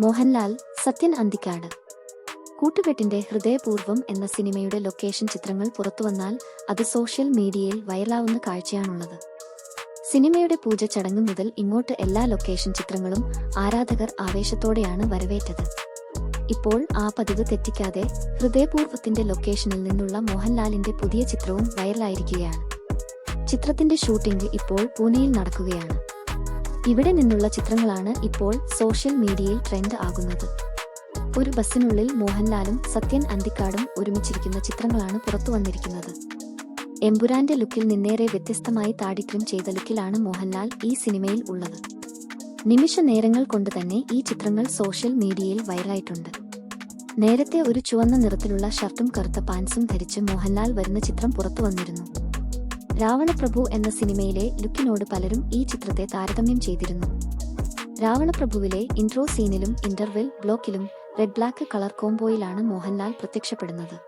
മോഹൻലാൽ സത്യൻ അന്തിക്കാട്. കൂട്ടുകെട്ടിന്റെ ഹൃദയപൂർവം എന്ന സിനിമയുടെ ലൊക്കേഷൻ ചിത്രങ്ങൾ പുറത്തുവന്നാൽ അത് സോഷ്യൽ മീഡിയയിൽ വൈറലാവുന്ന കാഴ്ചയാണുള്ളത്. സിനിമയുടെ പൂജ ചടങ്ങ് മുതൽ ഇങ്ങോട്ട് എല്ലാ ലൊക്കേഷൻ ചിത്രങ്ങളും ആരാധകർ ആവേശത്തോടെയാണ് വരവേറ്റത്. ഇപ്പോൾ ആ പതിവ് തെറ്റിക്കാതെ ഹൃദയപൂർവത്തിന്റെ ലൊക്കേഷനിൽ നിന്നുള്ള മോഹൻലാലിന്റെ പുതിയ ചിത്രവും വൈറലായിരിക്കുകയാണ്. ചിത്രത്തിന്റെ ഷൂട്ടിംഗ് ഇപ്പോൾ പൂനെയിൽ നടക്കുകയാണ്. ഇവിടെ നിന്നുള്ള ചിത്രങ്ങളാണ് ഇപ്പോൾ സോഷ്യൽ മീഡിയയിൽ ട്രെൻഡ് ആകുന്നത്. ഒരു ബസ്സിനുള്ളിൽ മോഹൻലാലും സത്യൻ അന്തിക്കാടും ഒരുമിച്ചിരിക്കുന്ന ചിത്രങ്ങളാണ് പുറത്തു വന്നിരിക്കുന്നത്. എമ്പുരാന്റെ ലുക്കിൽ നിന്നേറെ വ്യത്യസ്തമായി താടിക്രീം ചെയ്ത ലുക്കിലാണ് മോഹൻലാൽ ഈ സിനിമയിൽ ഉള്ളത്. നിമിഷ നേരങ്ങൾ കൊണ്ട് തന്നെ ഈ ചിത്രങ്ങൾ സോഷ്യൽ മീഡിയയിൽ വൈറലായിട്ടുണ്ട്. നേരത്തെ ഒരു ചുവന്ന നിറത്തിലുള്ള ഷർട്ടും കറുത്ത പാൻസും ധരിച്ച് മോഹൻലാൽ വരുന്ന ചിത്രം പുറത്തു വന്നിരുന്നു. രാവണപ്രഭു എന്ന സിനിമയിലെ ലുക്കിനോട് പലരും ഈ ചിത്രത്തെ താരതമ്യം ചെയ്തിരുന്നു. രാവണപ്രഭുവിലെ ഇൻട്രോ സീനിലും ഇന്റർവെൽ ബ്ലോക്കിലും റെഡ് ബ്ലാക്ക് കളർ കോംബോയിലാണ് മോഹൻലാൽ പ്രത്യക്ഷപ്പെടുന്നത്.